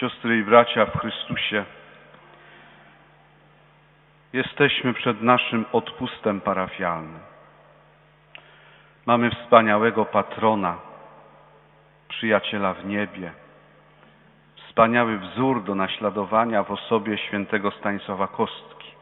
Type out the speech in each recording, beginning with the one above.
Siostry i bracia w Chrystusie, jesteśmy przed naszym odpustem parafialnym. Mamy wspaniałego patrona, przyjaciela w niebie, wspaniały wzór do naśladowania w osobie świętego Stanisława Kostki.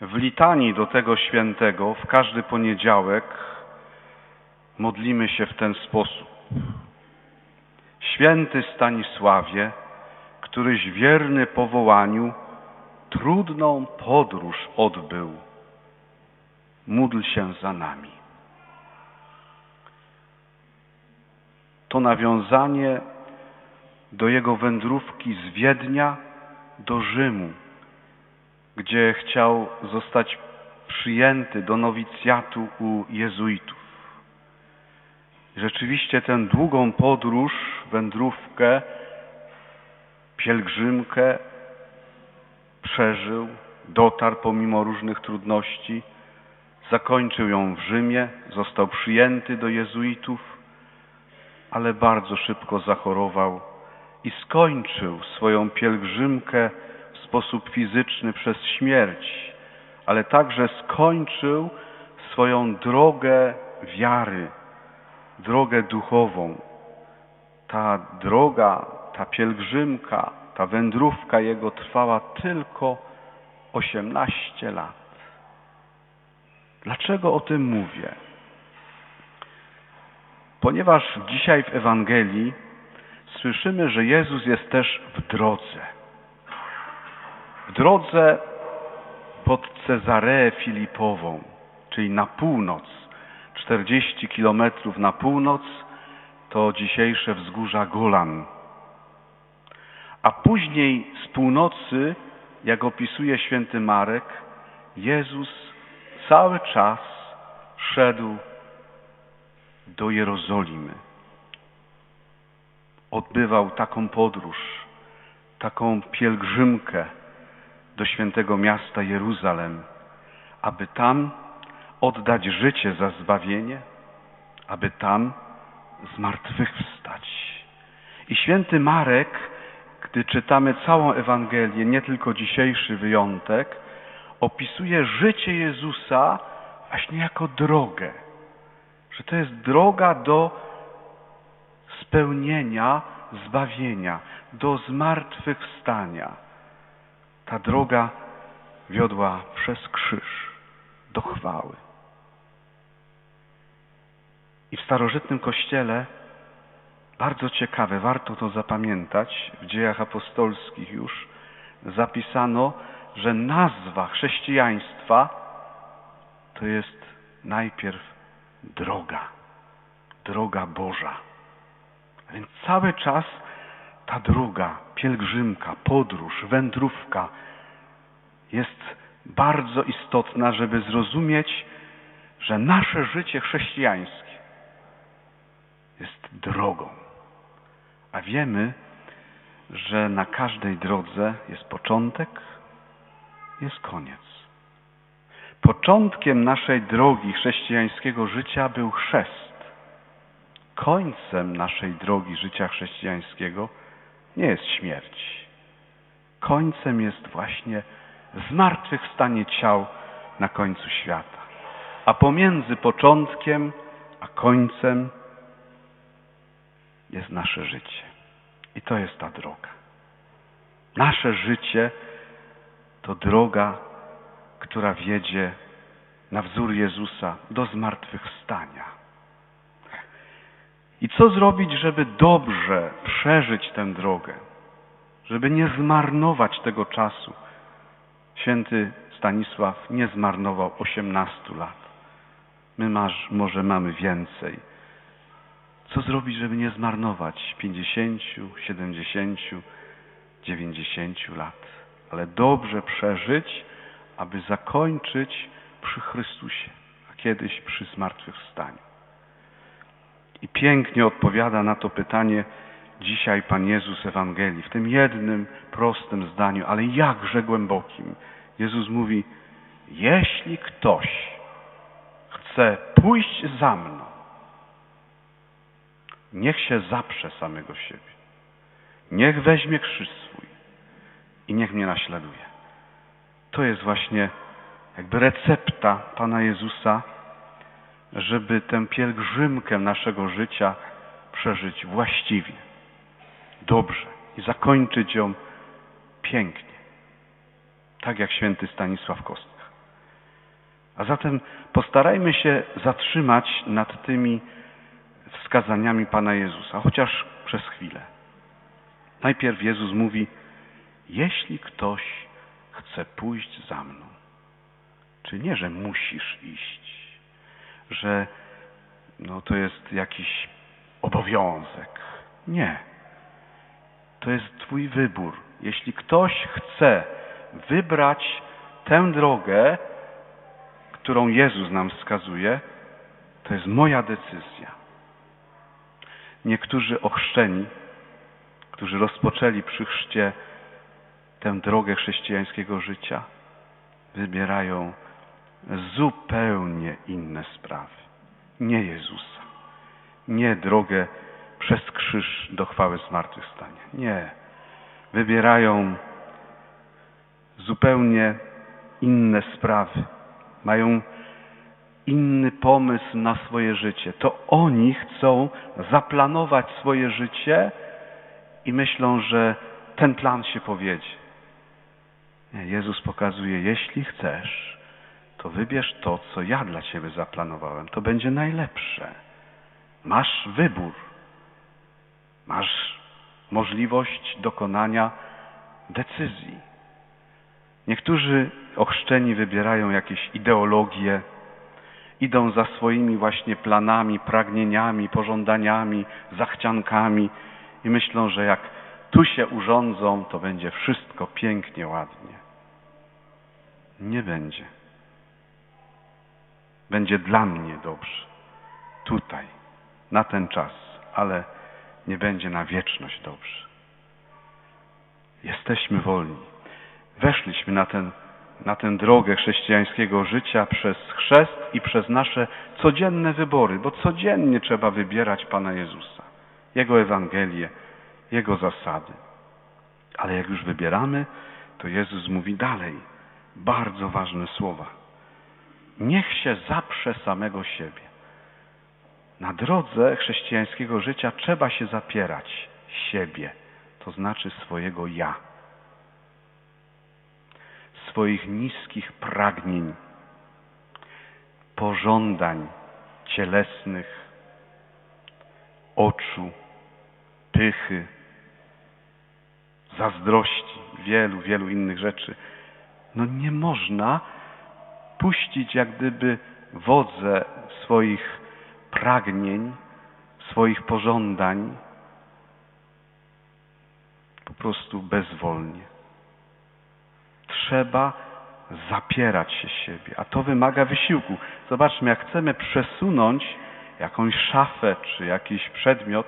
W litanii do tego świętego w każdy poniedziałek modlimy się w ten sposób. Święty Stanisławie, któryś wierny powołaniu, trudną podróż odbył. Módl się za nami. To nawiązanie do jego wędrówki z Wiednia do Rzymu, gdzie chciał zostać przyjęty do nowicjatu u jezuitów. Rzeczywiście tę długą podróż, wędrówkę, pielgrzymkę przeżył, dotarł pomimo różnych trudności, zakończył ją w Rzymie, został przyjęty do jezuitów, ale bardzo szybko zachorował i skończył swoją pielgrzymkę w sposób fizyczny przez śmierć, ale także skończył swoją drogę wiary, drogę duchową. Ta droga, ta pielgrzymka, ta wędrówka jego trwała tylko 18 lat. Dlaczego o tym mówię? Ponieważ dzisiaj w Ewangelii słyszymy, że Jezus jest też w drodze. W drodze pod Cezareę Filipową, czyli na północ, 40 kilometrów na północ, to dzisiejsze wzgórza Golan. A później z północy, jak opisuje święty Marek, Jezus cały czas szedł do Jerozolimy. Odbywał taką podróż, taką pielgrzymkę do świętego miasta Jeruzalem, aby tam oddać życie za zbawienie, aby tam zmartwychwstać. I święty Marek, gdy czytamy całą Ewangelię, nie tylko dzisiejszy wyjątek, opisuje życie Jezusa właśnie jako drogę. Że to jest droga do spełnienia zbawienia, do zmartwychwstania. Ta droga wiodła przez krzyż do chwały. I w starożytnym kościele bardzo ciekawe, warto to zapamiętać, w dziejach apostolskich już zapisano, że nazwa chrześcijaństwa to jest najpierw droga, droga Boża. A więc cały czas ta droga, pielgrzymka, podróż, wędrówka jest bardzo istotna, żeby zrozumieć, że nasze życie chrześcijańskie jest drogą. A wiemy, że na każdej drodze jest początek, jest koniec. Początkiem naszej drogi chrześcijańskiego życia był chrzest. Końcem naszej drogi życia chrześcijańskiego nie jest śmierć. Końcem jest właśnie zmartwychwstanie ciał na końcu świata. A pomiędzy początkiem a końcem jest nasze życie. I to jest ta droga. Nasze życie to droga, która wiedzie na wzór Jezusa do zmartwychwstania. I co zrobić, żeby dobrze przeżyć tę drogę? Żeby nie zmarnować tego czasu. Święty Stanisław nie zmarnował 18 lat. My masz, może mamy więcej. Co zrobić, żeby nie zmarnować 50, 70, 90 lat, ale dobrze przeżyć, aby zakończyć przy Chrystusie, a kiedyś przy zmartwychwstaniu. I pięknie odpowiada na to pytanie dzisiaj Pan Jezus Ewangelii, w tym jednym prostym zdaniu, ale jakże głębokim. Jezus mówi, jeśli ktoś chce pójść za mną, niech się zaprze samego siebie. Niech weźmie krzyż swój i niech mnie naśladuje. To jest właśnie jakby recepta Pana Jezusa, żeby tę pielgrzymkę naszego życia przeżyć właściwie, dobrze i zakończyć ją pięknie, tak jak święty Stanisław Kostka. A zatem postarajmy się zatrzymać nad tymi wskazaniami Pana Jezusa, chociaż przez chwilę. Najpierw Jezus mówi, jeśli ktoś chce pójść za mną, czy nie, że musisz iść, że no, to jest jakiś obowiązek. Nie. To jest Twój wybór. Jeśli ktoś chce wybrać tę drogę, którą Jezus nam wskazuje, to jest moja decyzja. Niektórzy ochrzczeni, którzy rozpoczęli przy chrzcie tę drogę chrześcijańskiego życia, wybierają zupełnie inne sprawy. Nie Jezusa. Nie drogę przez krzyż do chwały zmartwychwstania. Nie. Wybierają zupełnie inne sprawy. Mają inny pomysł na swoje życie. To oni chcą zaplanować swoje życie i myślą, że ten plan się powiedzie. Nie, Jezus pokazuje, jeśli chcesz, to wybierz to, co ja dla Ciebie zaplanowałem. To będzie najlepsze. Masz wybór. Masz możliwość dokonania decyzji. Niektórzy ochrzczeni wybierają jakieś ideologie, idą za swoimi właśnie planami, pragnieniami, pożądaniami, zachciankami i myślą, że jak tu się urządzą, to będzie wszystko pięknie, ładnie. Nie będzie. Będzie dla mnie dobrze. Tutaj, na ten czas, ale nie będzie na wieczność dobrze. Jesteśmy wolni. Weszliśmy na, ten, na tę drogę chrześcijańskiego życia przez chrzest i przez nasze codzienne wybory, bo codziennie trzeba wybierać Pana Jezusa, Jego Ewangelię, Jego zasady. Ale jak już wybieramy, to Jezus mówi dalej, bardzo ważne słowa. Niech się zaprze samego siebie. Na drodze chrześcijańskiego życia trzeba się zapierać siebie, to znaczy swojego ja, swoich niskich pragnień, pożądań cielesnych, oczu, pychy, zazdrości, wielu, wielu innych rzeczy. No nie można puścić jak gdyby wodze swoich pragnień, swoich pożądań po prostu bezwolnie. Trzeba zapierać się siebie, a to wymaga wysiłku. Zobaczmy, jak chcemy przesunąć jakąś szafę czy jakiś przedmiot,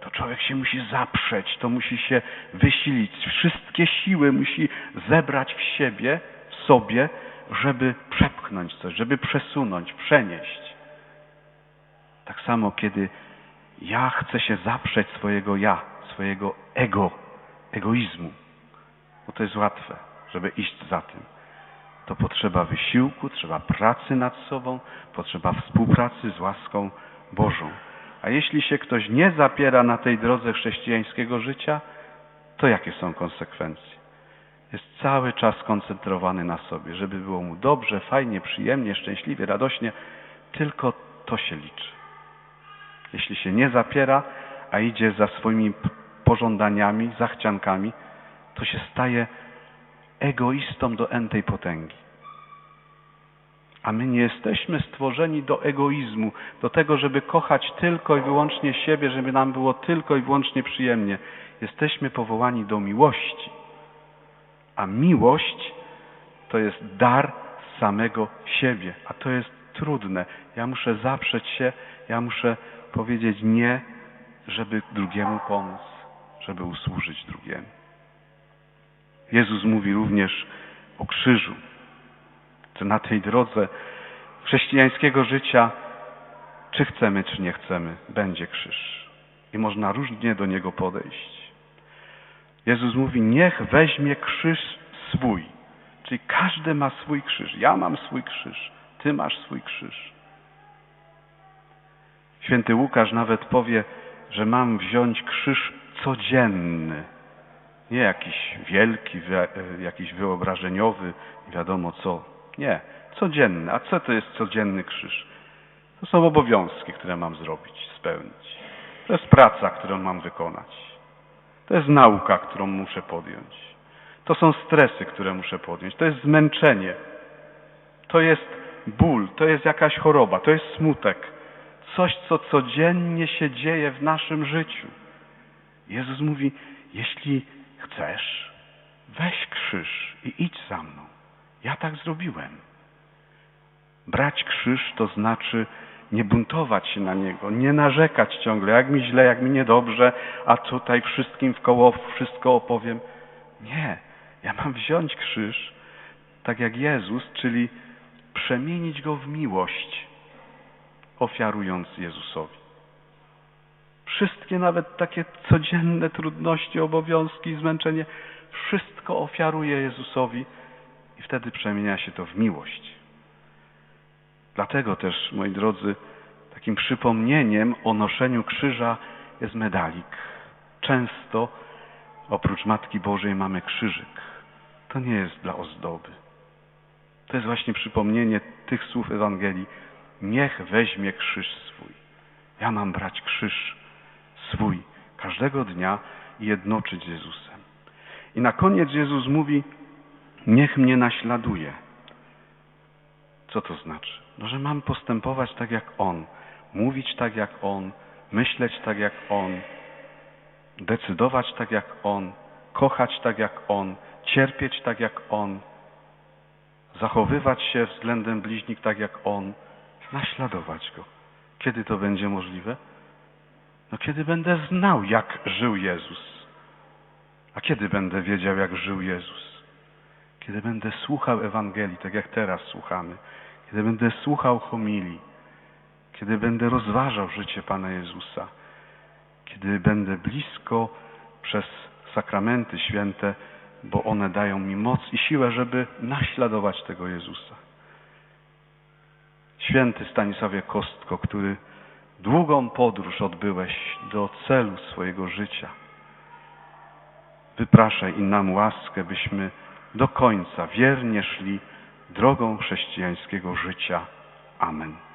to człowiek się musi zaprzeć, to musi się wysilić, wszystkie siły musi zebrać w siebie, w sobie, żeby przepchnąć coś, żeby przesunąć, przenieść. Tak samo, kiedy ja chcę się zaprzeć swojego ja, swojego ego, egoizmu, bo to jest łatwe, żeby iść za tym. To potrzeba wysiłku, trzeba pracy nad sobą, potrzeba współpracy z łaską Bożą. A jeśli się ktoś nie zapiera na tej drodze chrześcijańskiego życia, to jakie są konsekwencje? Jest cały czas skoncentrowany na sobie, żeby było mu dobrze, fajnie, przyjemnie, szczęśliwie, radośnie. Tylko to się liczy. Jeśli się nie zapiera, a idzie za swoimi pożądaniami, zachciankami, to się staje egoistą do entej potęgi. A my nie jesteśmy stworzeni do egoizmu, do tego, żeby kochać tylko i wyłącznie siebie, żeby nam było tylko i wyłącznie przyjemnie. Jesteśmy powołani do miłości. A miłość to jest dar samego siebie, a to jest trudne. Ja muszę zaprzeć się, ja muszę powiedzieć nie, żeby drugiemu pomóc, żeby usłużyć drugiemu. Jezus mówi również o krzyżu, że na tej drodze chrześcijańskiego życia, czy chcemy, czy nie chcemy, będzie krzyż. I można różnie do niego podejść. Jezus mówi, niech weźmie krzyż swój. Czyli każdy ma swój krzyż. Ja mam swój krzyż. Ty masz swój krzyż. Święty Łukasz nawet powie, że mam wziąć krzyż codzienny. Nie jakiś wielki, e, jakiś wyobrażeniowy, wiadomo co. Nie, codzienny. A co to jest codzienny krzyż? To są obowiązki, które mam zrobić, spełnić. To jest praca, którą mam wykonać. To jest nauka, którą muszę podjąć. To są stresy, które muszę podjąć. To jest zmęczenie. To jest ból, to jest jakaś choroba, to jest smutek. Coś, co codziennie się dzieje w naszym życiu. Jezus mówi, jeśli chcesz, weź krzyż i idź za mną. Ja tak zrobiłem. Brać krzyż to znaczy nie buntować się na niego, nie narzekać ciągle, jak mi źle, jak mi niedobrze, a tutaj wszystkim w koło wszystko opowiem. Nie, ja mam wziąć krzyż, tak jak Jezus, czyli przemienić go w miłość, ofiarując Jezusowi. Wszystkie nawet takie codzienne trudności, obowiązki, zmęczenie, wszystko ofiaruje Jezusowi i wtedy przemienia się to w miłość. Dlatego też, moi drodzy, takim przypomnieniem o noszeniu krzyża jest medalik. Często oprócz Matki Bożej mamy krzyżyk. To nie jest dla ozdoby. To jest właśnie przypomnienie tych słów Ewangelii. Niech weźmie krzyż swój. Ja mam brać krzyż swój każdego dnia i jednoczyć z Jezusem. I na koniec Jezus mówi, niech mnie naśladuje. Co to znaczy? No, że mam postępować tak jak On, mówić tak jak On, myśleć tak jak On, decydować tak jak On, kochać tak jak On, cierpieć tak jak On, zachowywać się względem bliźnich tak jak On, naśladować Go. Kiedy to będzie możliwe? No kiedy będę znał, jak żył Jezus. A kiedy będę wiedział, jak żył Jezus? Kiedy będę słuchał Ewangelii, tak jak teraz słuchamy. Kiedy będę słuchał homilii. Kiedy będę rozważał życie Pana Jezusa. Kiedy będę blisko przez sakramenty święte, bo one dają mi moc i siłę, żeby naśladować tego Jezusa. Święty Stanisławie Kostko, który długą podróż odbyłeś do celu swojego życia. Wypraszaj i nam łaskę, byśmy do końca wiernie szli drogą chrześcijańskiego życia. Amen.